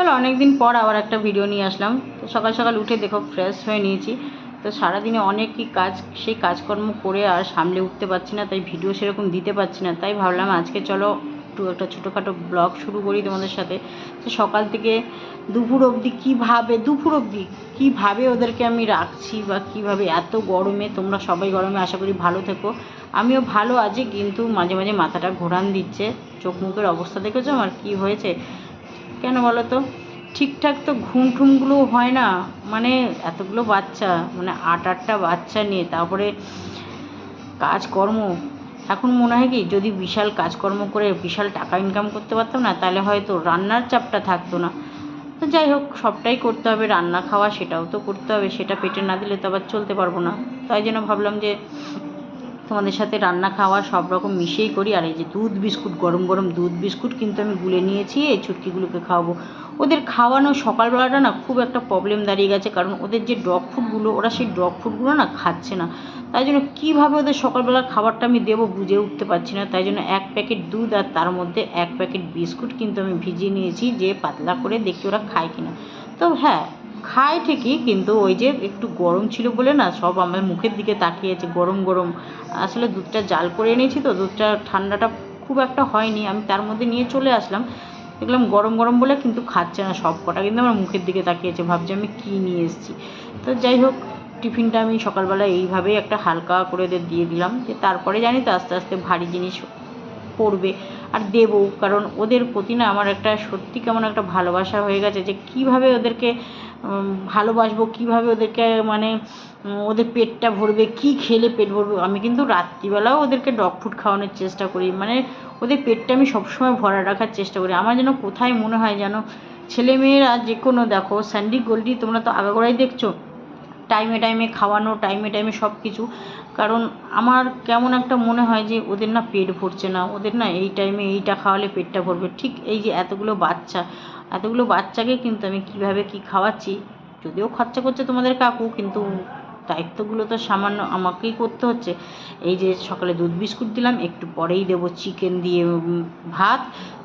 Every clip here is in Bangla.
চলো, অনেকদিন পর আবার একটা ভিডিও নিয়ে আসলাম। তো সকাল সকাল উঠে দেখো ফ্রেশ হয়ে নিয়েছি। তো সারাদিনে অনেকই কাজ, সেই কাজকর্ম করে আর সামলে উঠতে পারছি না, তাই ভিডিও সেরকম দিতে পারছি না। তাই ভাবলাম আজকে চলো, একটু একটা ছোটোখাটো ব্লগ শুরু করি তোমাদের সাথে। তো সকাল থেকে দুপুর অবধি কীভাবে দুপুর অবধি কীভাবে ওদেরকে আমি রাখছি বা কীভাবে এত গরমে, তোমরা সবাই গরমে, আশা করি ভালো থেকো। আমিও ভালো আছি, কিন্তু মাঝে মাঝে মাথাটা ঘোরান দিচ্ছে। চোখ মুখের অবস্থা দেখেছ আমার? কী হয়েছে? কেন বলো তো? ঠিকঠাক তো ঘুম ঠুমগুলোও হয় না। মানে এতগুলো বাচ্চা মানে আট আটটা বাচ্চা নিয়ে, তারপরে কাজকর্ম। এখন মনে হয় কি, যদি বিশাল কাজকর্ম করে বিশাল টাকা ইনকাম করতে পারতাম না, তাহলে হয়তো রান্নার চাপটা থাকতো না। তো যাই হোক, সবটাই করতে হবে, রান্না খাওয়া সেটাও তো করতে হবে, সেটা পেটে না দিলে তো আবার চলতে পারব না। তাই জন্য ভাবলাম যে তোমাদের সাথে রান্না খাওয়া সব রকম মিশিয়েই করি। আর এই যে দুধ বিস্কুট, গরম গরম দুধ বিস্কুট কিন্তু আমি গুলে নিয়েছি, এই ছুটকিগুলোকে খাওয়াবো। ওদের খাওয়ানো সকালবেলাটা না খুব একটা প্রবলেম দাঁড়িয়ে গেছে, কারণ ওদের যে ডগ ফুডগুলো ওরা সেই ডগ ফুডগুলো না খাচ্ছে না। তাই জন্য কীভাবে ওদের সকালবেলার খাবারটা আমি দেবো বুঝে উঠতে পারছি না। তাই জন্য এক প্যাকেট দুধ আর তার মধ্যে এক প্যাকেট বিস্কুট কিন্তু আমি ভিজিয়ে নিয়েছি, যে পাতলা করে দেখি ওরা খায় কিনা। তো হ্যাঁ খায় ঠিকই, কিন্তু ওই যে একটু গরম ছিল বলে না, সব আমার মুখের দিকে তাকিয়েছে গরম গরম। আসলে দুধটা জাল করে এনেছি তো, দুধটা ঠান্ডাটা খুব একটা হয়নি, আমি তার মধ্যে নিয়ে চলে আসলাম। দেখলাম গরম গরম বলে কিন্তু খাচ্ছে না সব কটা, কিন্তু আমার মুখের দিকে তাকিয়েছে ভাবছি আমি কী নিয়ে এসেছি। তো যাই হোক, টিফিনটা আমি সকালবেলা এইভাবেই একটা হালকা করে দিয়ে দিলাম যে তারপরে জানি তো আস্তে আস্তে ভারী জিনিস পড়বে আর দেবো। কারণ ওদের প্রতি না আমার একটা সত্যি কেমন একটা ভালোবাসা হয়ে গেছে যে কীভাবে ওদেরকে ভালোবাসবো, কীভাবে ওদেরকে মানে ওদের পেটটা ভরবে, কী খেলে পেট ভরবে। আমি কিন্তু রাত্রিবেলাও ওদেরকে ডগ ফুড খাওয়ানোর চেষ্টা করি। মানে ওদের পেটটা আমি সবসময় ভরা রাখার চেষ্টা করি। আমার যেন কোথায় মনে হয় যেন ছেলেমেয়েরা যে কোনো দেখো স্যান্ডি গোল্ডি তোমরা তো আগাগোড়াই দেখছ। টাইমে টাইমে খাওয়ানো টাইমে টাইমে সব কিছু কারণ আমার কেমন একটা মনে হয় যে ওদের না পেট ভরছে না, ওদের না এই টাইমে এইটা খাওয়ালে পেটটা ভরবে। ঠিক এই যে এতগুলো বাচ্চা, এতগুলো বাচ্চাকে কিন্তু আমি কীভাবে কি খাওয়াচ্ছি? যদিও খরচা করছে তোমাদের কাকু, কিন্তু দায়িত্বগুলো তো সামান্য আমাকেই করতে হচ্ছে। এই যে সকালে দুধ বিস্কুট দিলাম, একটু পরেই দেবো চিকেন দিয়ে ভাত।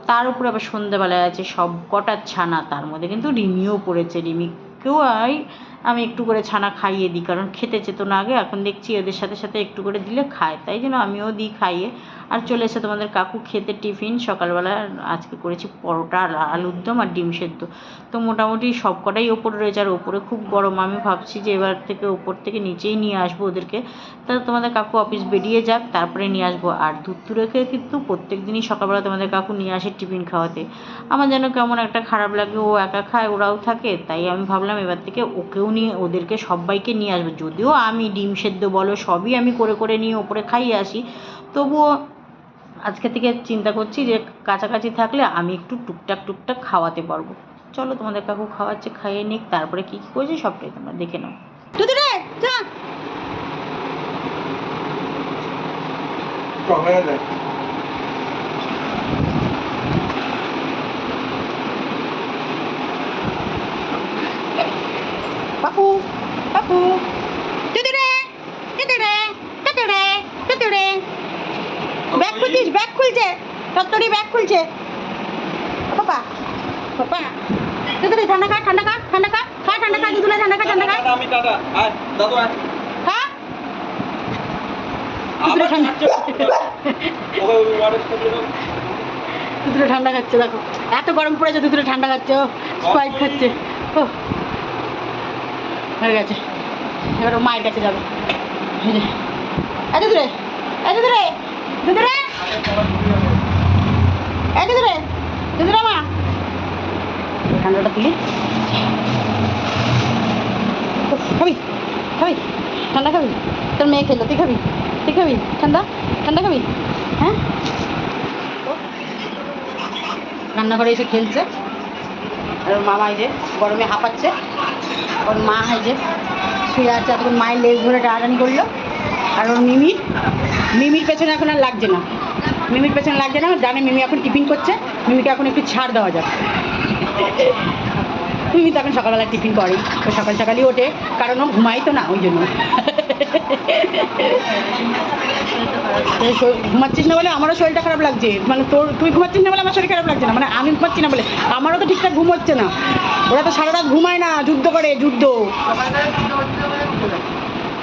তার উপরে আবার সন্ধ্যাবেলায় আছে সব কটা ছানা, তার মধ্যে কিন্তু রিমিও পড়েছে। রিমিকেও আই আমি একটু করে ছানা খাইয়ে দিই, কারণ খেতে চেত না আগে। এখন দেখছি ওদের সাথে সাথে একটু করে দিলে খায়। তাই জন্য আমিও দিই খাইয়ে। আর চলে এসে তোমাদের কাকু খেতে টিফিন, সকালবেলা আজকে করেছি পরোটা আর আলুর দম আর ডিম সেদ্ধ। তো মোটামুটি সব কটাই ওপরে রয়েছে, আর ওপরে খুব গরম। আমি ভাবছি যে এবার থেকে ওপর থেকে নিচেই নিয়ে আসব ওদেরকে। তা তোমাদের কাকু অফিস বেরিয়ে যাক, তারপরে নিয়ে আসব। আর দুধ রেখে কিন্তু প্রত্যেক দিনই সকালবেলা তোমাদের কাকু নিয়ে আসে টিফিন খাওয়াতে। আমার যেন কেমন একটা খারাপ লাগে, ও একা খায়, ওরাও থাকে, তাই আমি ভাবলাম এবার থেকে ওকেও নিয়ে, ওদেরকে সবাইকে নিয়ে আসব। যদিও আমি ডিম সেদ্ধ বলো সবই আমি করে করে নিয়ে ওপরে খাইয়ে আসি, তবুও আজকে থেকে চিন্তা করছি যে কাছাকাছি থাকলে আমি একটু টুকটাক টুকটাক খাওয়াতে পারব। চলো তোমাদের কাকু খাওয়াচ্ছে খাইয়ে নিক তারপরে কী কী করেছি সবটাই তোমরা দেখে নাও। বাপু তুই রে তুই রে তুই রে তুই রে ব্যাগ খুলছিস ব্যাগ খুলছে। টত্তরি ব্যাগ খুলছে। বাবা বাবা। তুই ঠান্ডা খা ঠান্ডা খা ঠান্ডা খা খা ঠান্ডা খা দুধুলা ঠান্ডা খা ঠান্ডা খা আমি টাটা। আয় দাদু আয়। খা। দুধুরে ঠান্ডা খাচ্ছে দেখো। এত গরম পড়েছে দুধুরে ঠান্ডা খাচ্ছে ও। স্প্রাইট খাচ্ছে ও। হয়ে গেছে। এবার ও মায়ের কাছে যাবে। যে। এই দুধুরে এই ঠান্ডাটা তুলি। খাবি খাবি, ঠান্ডা খাবি। তোর মেয়ে খেলো তুই খাবি তুই খাবি, ঠান্ডা ঠান্ডা খাবি হ্যাঁ? রান্নাঘরে এসে খেলছে। আর মামা এই যে গরমে হাঁপাচ্ছে। ওর মা এই যে শুয়ে আছে, এতক্ষণ মায়ের লেজ ধরে টানাটানি করল। আর ওর মিমি, মিমির পেছনে এখন আর লাগছে না। মিমির পেছনে লাগছে না, জানে মিমি এখন টিফিন করছে, মিমিকে এখন একটু ছাড় দেওয়া যাক। তুমি এখন সকালবেলা টিফিন করে, ও সকাল সকালই ওঠে, কারণ ও ঘুমাই তো না, ওই জন্য। ঘুমাচ্ছিস না বলে আমারও শরীরটা খারাপ লাগছে। মানে তোর, তুই ঘুমাচ্ছিস না বলে আমার শরীর খারাপ লাগছে না মানে আমি ঘুমাচ্ছি না বলে, আমারও তো ঠিকঠাক ঘুম হচ্ছে না। ওরা তো সারা রাত ঘুমায় না, যুদ্ধ করে, যুদ্ধ।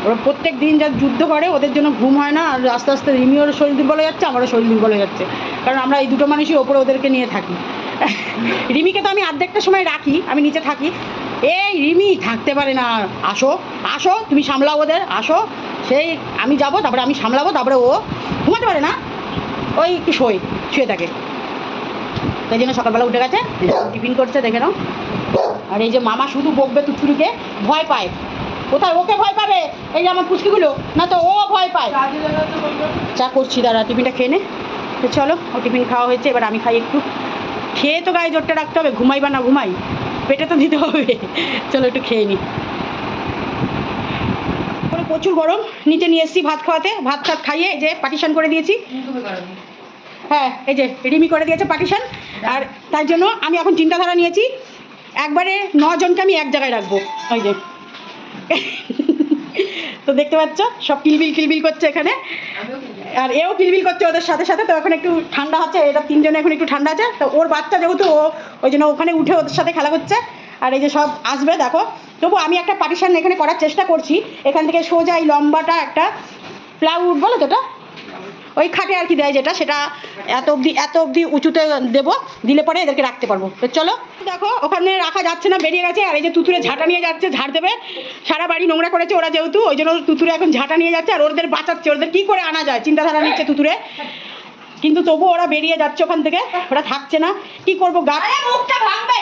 ওরা প্রত্যেক দিন যা যুদ্ধ করে, ওদের জন্য ঘুম হয় না, আর আস্তে আস্তে রিমিওর শরীর দুর্বল হয়ে যাচ্ছে, আমারও শরীর দুর্বল হয়ে যাচ্ছে। কারণ আমরা এই দুটো মানুষই ওপরে ওদেরকে নিয়ে থাকি। রিমিকে তো আমি আর্ধেকটা সময় রাখি, আমি নিচে থাকি। এই রিমি, থাকতে পারে না, আসো আসো, তুমি সামলাও ওদের, আসো। সেই আমি যাব, তারপরে আমি সামলাবো, তারপরে ও ঘুমাতে পারে না। ওই একটু শোয়, শুয়ে থাকে। তাই জন্য সকালবেলা উঠে গেছে, টিফিন করছে, দেখে নাও। আর এই যে মামা শুধু বকবে তুত্তুরিকে ভয় পায়। কোথায়? ওকে ভয় পাবে? এই আমার পুচকিগুলো। না তো ও ভয় পায়। চা করছি, দাঁড়া, টিফিনটা খেয়ে নে। তো চলো, ও টিফিন খাওয়া হয়েছে, এবার আমি খাই একটু। খেয়ে তো গায়ে জোরটা রাখতে হবে ঘুমাই বা না ঘুমাই। পেটে তো দিতে হবে। চলো একটু খেয়ে নিই প্রচুর গরম। নিচে নিয়ে এসেছি ভাত খাওয়াতে। ভাত টাত খাইয়ে এই যে পার্টিশন করে দিয়েছি। হ্যাঁ এই যে রিমি করে দিয়েছে পার্টিশন আর তার জন্য আমি এখন চিন্তাধারা নিয়েছি। একবারে নজনকে আমি এক জায়গায় রাখব। ওই যে। তো দেখতে পাচ্ছ সব কিলবিল কিলবিল করছে এখানে। আর এও কিলবিল করছে ওদের সাথে সাথে তো এখন একটু ঠান্ডা হচ্ছে এটা তিনজনে এখন একটু ঠান্ডা আছে। তো ওর বাচ্চা যেহেতু ও ওই জন্য ওখানে উঠে ওদের সাথে খেলা করছে। আর এই যে সব আসবে দেখো। তবু আমি একটা পার্টিশন এখানে করার চেষ্টা করছি। এখান থেকে সোজা এই লম্বাটা একটা প্লাউড বলো তো ওটা ওই খাটে আর কি দেয় যেটা সেটা এত অবধি এত অবধি উঁচুতে দেবো দিলে পরে এদেরকে রাখতে পারব। তো চলো দেখো ওখানে রাখা যাচ্ছে না বেরিয়ে গেছে আর এই যে তুতুরে ঝাঁটা নিয়ে যাচ্ছে ঝাড় দেবে। সারা বাড়ি নোংরা করেছে ওরা যেহেতু ওই জন্য তুতুরে এখন ঝাঁটা নিয়ে যাচ্ছে আর ওদের বাঁচাচ্ছে ওদের কী করে আনা যায়? চিন্তাধারা নিচ্ছে তুতুরে। কিন্তু তবু ওরা বেরিয়ে যাচ্ছে ওখান থেকে ওরা থাকছে না। কি করব গা মুখটা ভাঙবে!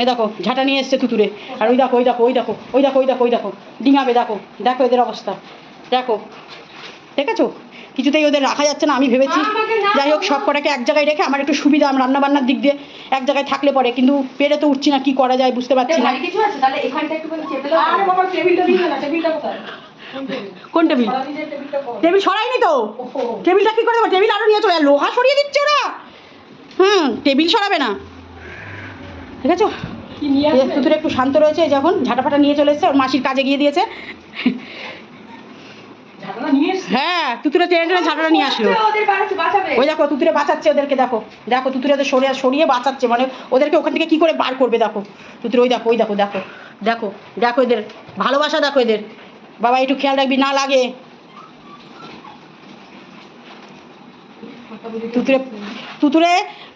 এই দেখো ঝাঁটা নিয়ে এসছে তুতুরে। আর ওই দেখো ওই দেখো ওই দেখো ওই দেখো ওই দেখো ওই দেখো ডিঙাবে দেখো দেখো এদের অবস্থা। দেখো দেখেছ? কিছুতেই ওদের রাখা যাচ্ছে না আমি ভেবেছি। যাই হোক সব কটাকে এক জায়গায় রেখে আমার একটু সুবিধা আমার রান্না বান্নার দিক দিয়ে এক জায়গায় থাকলে পরে। কিন্তু পেরে তো উঠছি না কি করা যায় বুঝতে পারছি না। কিছু আছে? তাহলে এখানটা একটু চেপে আরে বাবা টেবিলটা দিয়ে না টেবিলটা কোথায়? কোন টেবিল? টেবিল? সরাইনি তো? টেবিলটা কি করে দেবো? টেবিল আরও নিয়ে চলে লোহা সরিয়ে দিচ্ছে ওরা। হুম টেবিল সরাবে না। ঠিক আছে একটু শান্ত রয়েছে যখন ঝাঁটা ফাটা নিয়ে চলে এসছে ওর মাসির কাজে গিয়ে দিয়েছে। হ্যাঁ তুতুরে টেনে টেনে ঝাঁটাটা নিয়ে আসলো। ওই দেখো তুতুরে বাঁচাচ্ছে ওদেরকে দেখো। দেখো তুতুরে ওদের সরিয়ে সরিয়ে বাঁচাচ্ছে মানে ওদেরকে ওখান থেকে কি করে বার করবে দেখো। তুতুরে ওই দেখো ওই দেখো দেখো দেখো দেখো এদের। ভালোবাসা দেখো এদের। বাবা একটু খেয়াল রাখবি না লাগে। তুতুরে তুতুরে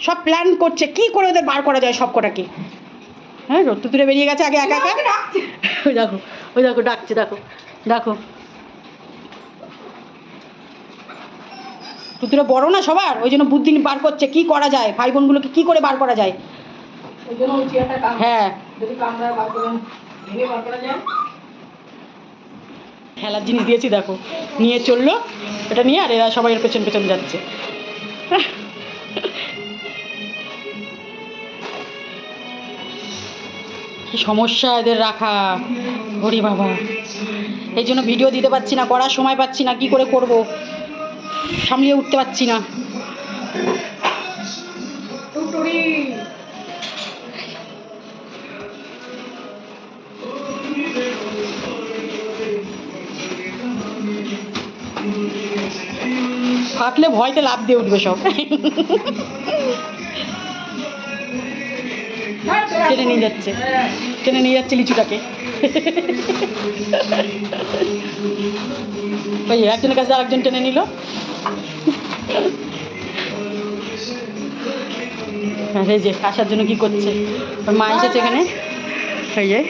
সব প্ল্যান করছে কি করে ওদের বার করা যায় সব কটাকে হ্যাঁ তুতুরে বেরিয়ে গেছে আগে একা একা। ওই দেখো ওই দেখো ডাকছে দেখো দেখো। তুতুরে বড় না সবার? ওই জন্য বুদ্ধি বার করছে কি করা যায়? ভাই বোনগুলোকে কি করে বার করা যায়? হ্যাঁ। খেলার জিনিস দিয়েছি দেখো। নিয়ে চলল। এটা নিয়ে আর এরা সবাই এর পেছন পেছন যাচ্ছে। কি সমস্যা এদের রাখা? হরি বাবা। এই জন্য ভিডিও দিতে পারছি না করার সময় পাচ্ছি না কি করে করব? সামলিয়ে উঠতে পারছি না। ফাটলে ভয়তে লাভ দিয়ে উঠবে সব। টেনে নিয়ে যাচ্ছে। টেনে নিয়ে যাচ্ছে লিচুটাকে। ওই একজনের কাছে আরেকজন টেনে নিল? যে আসার জন্য কি করছে? ওর মা এসেছে এখানে। এই যে।